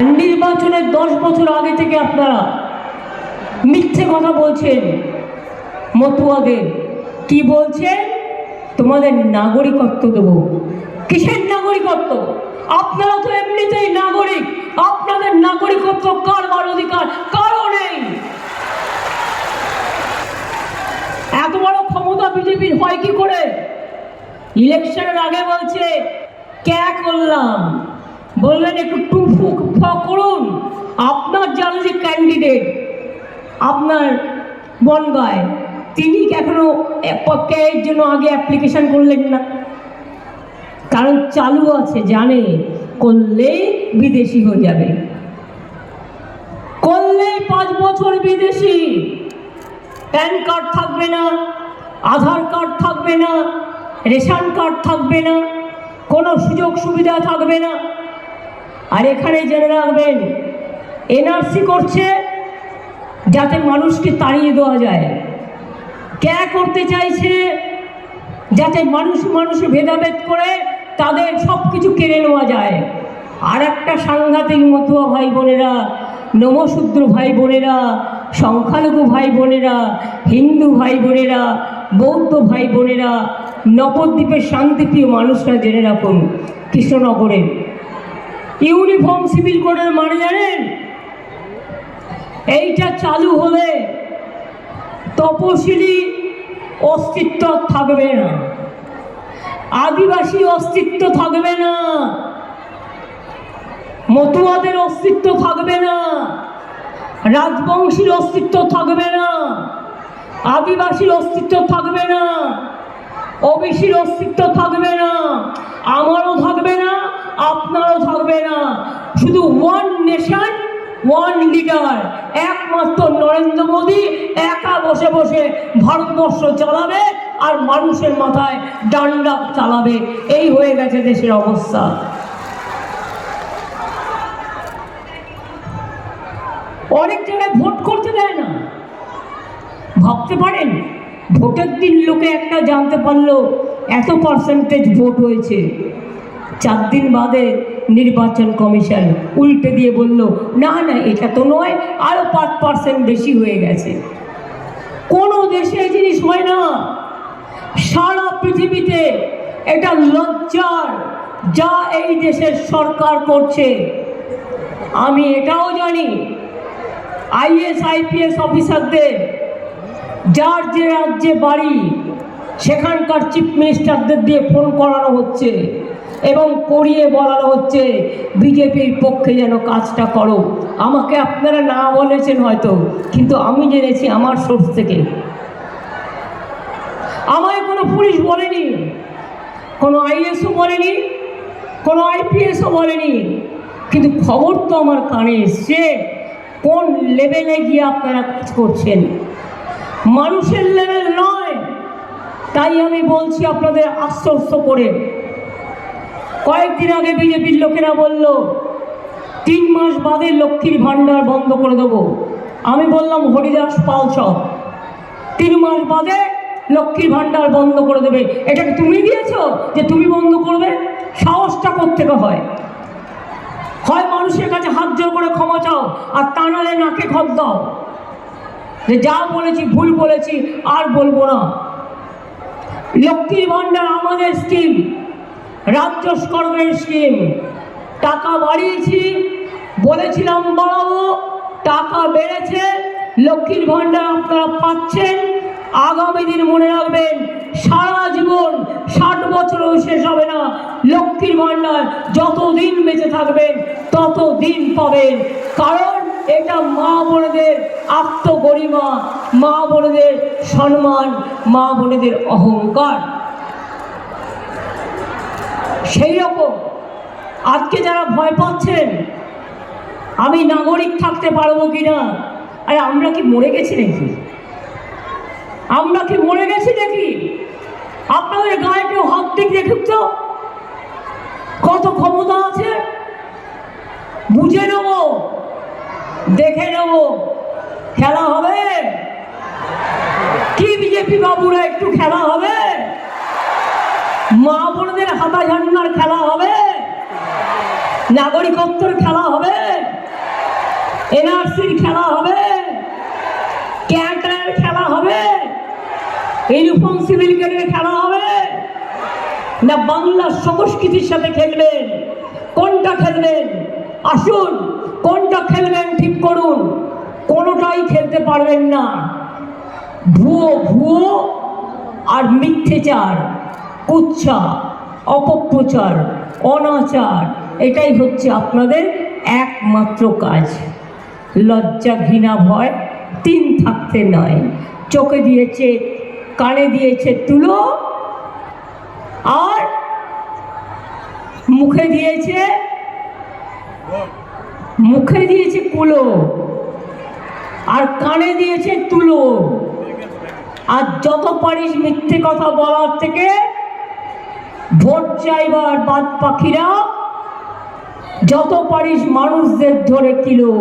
নির্বাচনের দশ বছর আগে থেকে আপনারা মিথ্যে কথা বলছেন। মতুয়াদের কি বলছেন তোমাদের নাগরিকত্ব দেবো। কিসের নাগরিকত্ব? আপনারা তো এমনিতেই নাগরিক। আপনাদের নাগরিকত্ব কারবার অধিকার? কারও নেই। এত বড় ক্ষমতা বিজেপির হয় কি করে? ইলেকশনের আগে বলছে, ক্যা করলাম? বললেন একটু টু ফুক করুন, আপনার যারা যে ক্যান্ডিডেট আপনার বনগায় তিনি কি এখনও ক্যায়ের জন্য আগে অ্যাপ্লিকেশন করলেন না? কারণ চালু আছে, জানে করলেই বিদেশি হয়ে যাবে। করলেই পাঁচ বছর বিদেশি, প্যান কার্ড থাকবে না, আধার কার্ড থাকবে না, রেশন কার্ড থাকবে না, কোনো সুযোগ সুবিধা থাকবে না। আর এখানে জেনে রাখবেন এনআরসি করছে যাতে মানুষকে তাড়িয়ে দেওয়া যায়। ক্যা করতে চাইছে? যাতে মানুষ মানুষ ভেদাভেদ করে, তাদের সব কিছু কেড়ে নেওয়া যায়। আর একটা সাংঘাতিক মতুয়া ভাই বোনেরা, নমশূদ্র ভাই বোনেরা, সংখ্যালঘু ভাই বোনেরা, হিন্দু ভাই বোনেরা, বৌদ্ধ ভাই বোনেরা, নবদ্বীপের শান্তিপ্রিয় মানুষরা জেনে রাখুন, কৃষ্ণনগরে। ইউনিফর্ম সিভিল কোডের মানে জানেন? এইটা চালু হলে তপশিলি অস্তিত্ব থাকবে না। আদিবাসী অস্তিত্ব থাকবে না। মতুয়াদের অস্তিত্ব থাকবে না। রাজবংশীর অস্তিত্ব থাকবে না। আদিবাসীর অস্তিত্ব থাকবে না। ওবিসির অস্তিত্ব থাকবে না। আমারও থাকবে না। আপনারও থাকবে না। শুধু ওয়ান নেশন ওয়ান লিডার একমাত্র নরেন্দ্র মোদী একা বসে বসে ভারতবর্ষ চালাবে আর মানুষের মাথায় ডান্ডা চালাবে। এই হয়ে গেছে দেশের অবস্থা। অনেক জায়গায় ভোট করতে দেয় না। ভাবতে পারেন, ভোটের দিন লোকে একটা জানতে পারল, এত পার্সেন্টেজ ভোট হয়েছে। চার দিন বাদে নির্বাচন কমিশন উল্টে দিয়ে বলল, না না, এটা তো নয় আরও পাঁচ পার্সেন্ট বেশি হয়ে গেছে। কোনো দেশে এই জিনিস হয় না। সারা পৃথিবীতে এটা লজ্জার, যা এই দেশের সরকার করছে। আমি এটাও জানি, আইএস, আইপিএস অফিসারদের, যার যে রাজ্যে বাড়ি, সেখানকার চিফ মিনিস্টারদের দিয়ে ফোন করানো হচ্ছে। এবং করিয়ে বলানো হচ্ছে, বিজেপির পক্ষে যেন কাজটা করো। আমাকে আপনারা না বলেছেন হয়তো, কিন্তু আমি জেনেছি আমার সোর্স থেকে। আমায় কোনো পুলিশ বলেনি, কোনো আইএসও বলেনি, কোনো আইপিএসও বলেনি। কিন্তু খবর তো আমার কানে এসছে, কোন লেভেলে গিয়ে আপনারা কাজ করছেন? মানুষের লেভেল নয়, তাই আমি বলছি আপনাদের আশ্বস্ত করে। কয়েকদিন আগে বিজেপির লোকেরা বলল, তিন মাস বাদে লক্ষ্মীর ভাণ্ডার বন্ধ করে দেবো। আমি বললাম, হরিদাস পাল সব তিন মাস বাদে লক্ষ্মীর ভাণ্ডার বন্ধ করে দেবে। এটা কি তুমি দিয়েছ যে তুমি বন্ধ করবে? সাহসটা থেকে হয়? হয় মানুষের কাছে হাত জোর করে ক্ষমা চাও, আর তা নাহলে নাকে খত দাও। যে যা বলেছি, ভুল বলেছি, আর বলব না। লক্ষ্মীর ভাণ্ডার আমাদের স্কিম রাজ্য সরকারের স্কিম টাকা বাড়িয়েছি, বলেছিলাম বাড়াবো, টাকা বেড়েছে, লক্ষ্মীর ভাণ্ডার আপনারা পাচ্ছেন, আগামী দিন মনে রাখবেন, সারা জীবন ষাট বছরও শেষ হবে না, লক্ষ্মীর ভাণ্ডার যতদিন বেঁচে থাকবেন তত দিন পাবেন। কারণ এটা মা বোনেদের আত্মগরিমা, মা বোনেদের সম্মান, মা বোনেদের অহংকার। সেই রকম আজকে যারা ভয় পাচ্ছেন, আমি নাগরিক থাকতে পারব কি না আরে, আমরা কি মরে গেছি নাকি? আমরা কি মরে গেছি নাকি? আপনাদের গায়ে কেউ হাত দিক দেখুন কত ক্ষমতা আছে? বুঝে নেব। দেখে নেব। খেলা হবে? কি বিজেপি বাবুরা একটু খেলা হবে? মা বোনদের হাতা ঝান্নার খেলা হবে। নাগরিকত্বের খেলা হবে। এনআরসির খেলা হবে। ক্যাটার খেলা হবে। ইউনিফর্ম সিভিল কোডের খেলা হবে। না বাংলা সংস্কৃতির সাথে খেলবেন, কোনটা খেলবেন? আসুন, কোনটা খেলবেন ঠিক করুন। কোনোটাই খেলতে পারবেন না। ভুয়ো ভুয়ো আর মিথ্যেচার। কুচ্ছা অপপ্রচার, অনাচার, এটাই হচ্ছে আপনাদের একমাত্র কাজ। লজ্জা, ঘৃণা, ভয় তিন থাকতে নয়। চোখে দিয়েছে, কানে দিয়েছে তুলো আর মুখে দিয়েছে মুখে দিয়েছে কুলো আর কানে দিয়েছে তুলো। আর যত পারিস মিথ্যে কথা বলার থেকে ভোট চাইবার বাদ পাখিরা যত পারিস মানুষদের ধরে কিলো।